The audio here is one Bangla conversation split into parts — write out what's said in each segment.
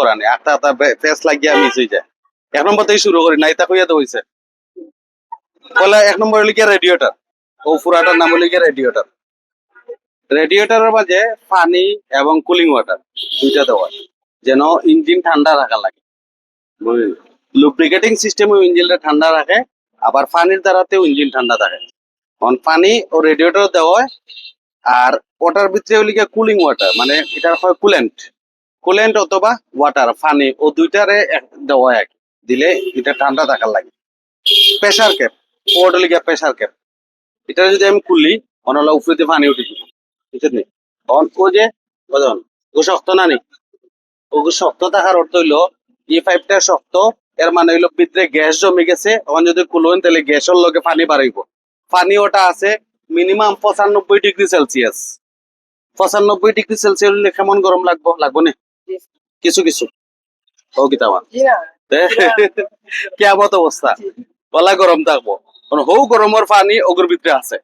করা নেই। আটটা আটটা ফেস লাগিয়ে মিস হয়ে যায় এক নম্বর থেকে শুরু করি কইয়া তো বলে এক নম্বর হলো গিয়ে রেডিওটার ও পুরাটার নাম হলো গিয়ে মাঝে পানি এবং কুলিং ওয়াটার দুইটা দেওয়া যেন ইঞ্জিন ঠান্ডা রাখা লাগে। লুব্রিকেটিং সিস্টেম ইঞ্জিনটা ঠান্ডা রাখে আবার পানির দ্বারাতেও ইঞ্জিন ঠান্ডা থাকে। কারণ পানি ও রেডিওটার দেওয়া হয় আর ওটার ভিতরে হলি কুলিং ওয়াটার মানে এটা হয় কুলেন্ট। কুলেন্ট অথবা ওয়াটার পানি, ও দুইটারে দেওয়া এক দিলে এটা ঠান্ডা থাকার লাগে। প্রেসার ক্যাপ গিয়ে প্রেসার ক্যাপ এটা যদি আমি খুললি অনলা উপরে পানি উঠে যাবে বুঝছেন নি? তখন ও যে বুঝুন ও শক্ত না নি? ও শক্ত থাকার অর্থ হইল ই পাইপটা শক্ত, এর মানে হইল ভিতরে গ্যাস জমে গেছে, তখন যদি খুলুন তাহলে গ্যাসের লগে পানি বাড়াইব। পানি ওটা আছে মিনিমাম পঁচানব্বই ডিগ্রি সেলসিয়াস পঁচানব্বই ডিগ্রি সেলসিয়াস হলে কেমন গরম লাগবো? লাগবো না? কিছু কিছু। ও কিতা আমার কেমত অবস্থা। গলা গরম থাকব। কারণ হৌ গরমের পানি ওগুর ভিতরে আছে।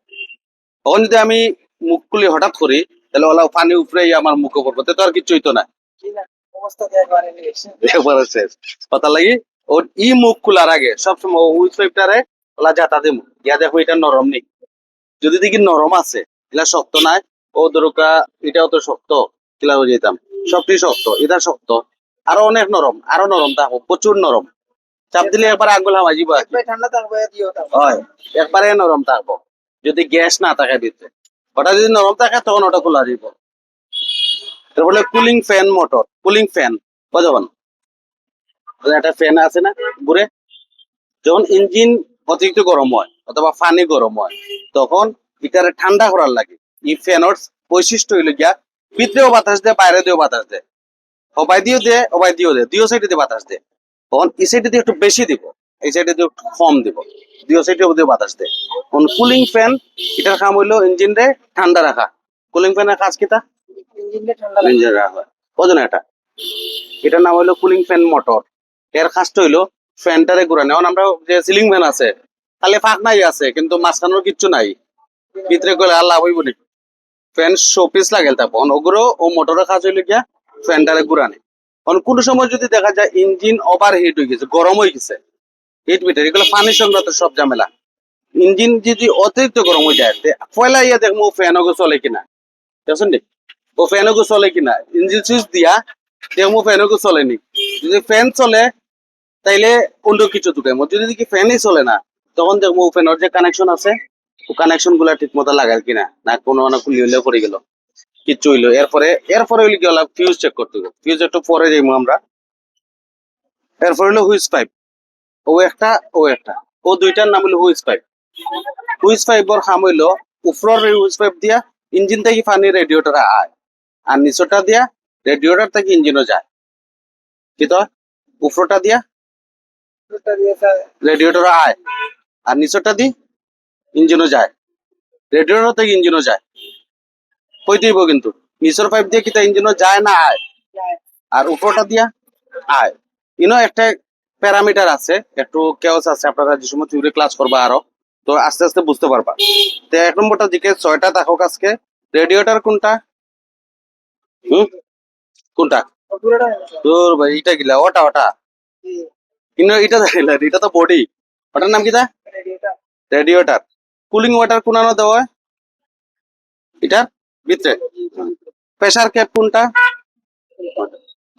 তখন যদি আমি মুখ খুলি হঠাৎ করি তাহলে ওলা পানি উপরে আমার মুখে পড়ব তো আর কিছু হইতো না কথা লাগি ওর ই মুখ খোলার আগে সবসময় উইথ পাইপটারে ওলা যাতা দিমু ইয়া দেখো এটা নরম নেই যদি দেখি নরম আছে এটা শক্ত নাই ও দরকা এটাও তো শক্ত কিলা হয়ে যেতাম সবটি শক্ত এটা শক্ত। আরও অনেক নরম আরও নরম থাকো প্রচুর নরম। চাপ দিলে একবার আগুল হাওয়া যাব ঠান্ডা থাকবে হয় একবারে নরম থাকব। যদি গ্যাস না থাকে ভিতরে। ওটা যদি নরম থাকে তখন ওটা খোলা দিব। তারপরে cooling fan motor cooling fan বুঝবেন একটা ফ্যান আছে না ঘুরে যখন ইঞ্জিন অতিরিক্ত গরম হয় অথবা পানি গরম হয় তখন এটারে ঠান্ডা করার লাগে। এই ফ্যানের বৈশিষ্ট্য হইল গিয়া ভিতরেও বাতাস দেয় বাইরে দিয়েও বাতাস দেয়। অবাই দিয়েও দেয় অবাই দিয়েও দেয় দুই সাইডে দিয়ে বাতাস দেয়। তখন এই সাইডে দিয়ে একটু বেশি দিব এই সাইডে দিয়ে একটু কম দিব দুই সাইডে দিয়ে বাতাস দেয়। কোন কুলিং ফ্যান এটার কাম হইল ইঞ্জিন রে ঠান্ডা রাখা। কুলিং ফ্যানের কাজ কিতা ইঞ্জিন রাখা। বোঝো এটা? এটার নাম হইল কুলিং ফ্যান মোটর এর কাজটা হইল ফ্যানটারে ঘুরানো। এখন আমরা যে সিলিং ফ্যান আছে খালি ফাঁক নাই আছে কিন্তু মাঝখানোর কিচ্ছু নাই। ভিতরে গেলে আর লাভ হইব নি ফ্যান শোপিস লাগে তখন ওগুলো ও মোটরের কাজ হইল গিয়া ফ্যানটারে ঘুরানে। কারণ কোনো সময় যদি দেখা যায় ইঞ্জিন ওভার হিট হয়ে গেছে, গরম হয়ে গেছে হিট মিটার এগুলো পানি সংক্রান্ত সব ঝামেলা। ইঞ্জিন যদি অতিরিক্ত গরম হয়ে যায়, তে পয়লা ইয়া দেখব ফ্যান ওগো চলে কিনা। দেখছেন নি? ও ফ্যান ওগো চলে কিনা। ইঞ্জিন সুইচ দিয়া দেখব ফ্যান ওগো চলেনি। যদি ফ্যান চলে, তাইলে অন্য কিছু ঢুকে যদি দেখি ফ্যানই চলে না, তখন দেখব ফ্যানের যে কানেকশন আছে কানেকশনগুলা ঠিক মতো লাগার কিনা না কোনো খুলি হইলেও পড়ে গেল। কিচ্ছু হইল। এরপরে এরপরে হইলে কি হলো ফিউজ চেক করতে হবে। ফিউজ একটু পরে যাইবো আমরা। এরপরে হলো হুইস পাইপ ও একটা ও একটা। ও দুইটার নাম হলো হুইস পাইপ হুইস পাইপর খাম হইল উপরের হুইস পাইপ দিয়া ইঞ্জিন থেকে পানি রেডিওটার আয়। আর নিচটা দিয়া রেডিওটার থেকে ইঞ্জিনও যায়। কি তো? উপরটা দিয়া রেডিওটার আয়। আর নিচটা দি ইঞ্জিনও যায়। রেডিওটার থেকে ইঞ্জিনও যায়। কই দিব কিন্তু? নিচের পাইপ দিয়ে কিতা ইঞ্জিনও যায় না আয়। আর উপরটা দিয়া আয়। ইনো একটা প্যারামিটার আছে একটু কেওস আছে আপনারা যে সময় থিওরি ক্লাস করবা আরও তো আস্তে আস্তে বুঝতে পারবা। তো এক নম্বরটা দিকে ছয়টা থাকুক আজকে। রেডিওটার কোনটা? হুম? কোনটা? তোর ভাই এটা গিলা ওটা ওটা। কিন্তু এটা দেখিলা এটা তো বডি ওটার নাম কি রেডিওটা। রেডিওটার। কুলিং ওয়াটার কোনানো দেওয়া এটার ভিতরে প্রেসার ক্যাপ কোনটা?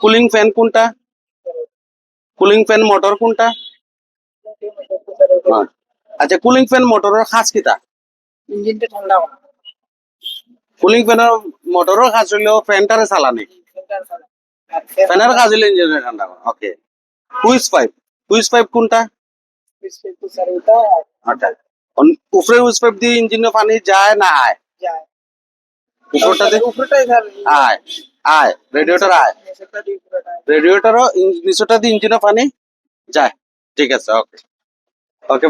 কুলিং ফ্যান কোনটা? কুলিং ফ্যান মোটর কোনটা? হ্যাঁ। আচ্ছা কুলিং ফ্যান মোটরের খাস কিতা ইঞ্জিনটা ঠান্ডা কুলিং ফ্যানের মোটরের কাজ হইলেও ফ্যানটারে চালানি। ফ্যানের কাজ হইলে ইঞ্জিনের ঠান্ডা ওকে হুইস পাইপ হুইস পাইপ কোনটা? আচ্ছা। উপরে উস পাইপ দিয়ে ইঞ্জিনে পানি যায় না আয়। উপরটা উপরটাই আয় আয় রেডিওটার আয়। রেডিওটারও নিচটা দিয়ে ইঞ্জিনে পানি যায়। ঠিক আছে ওকে ওকে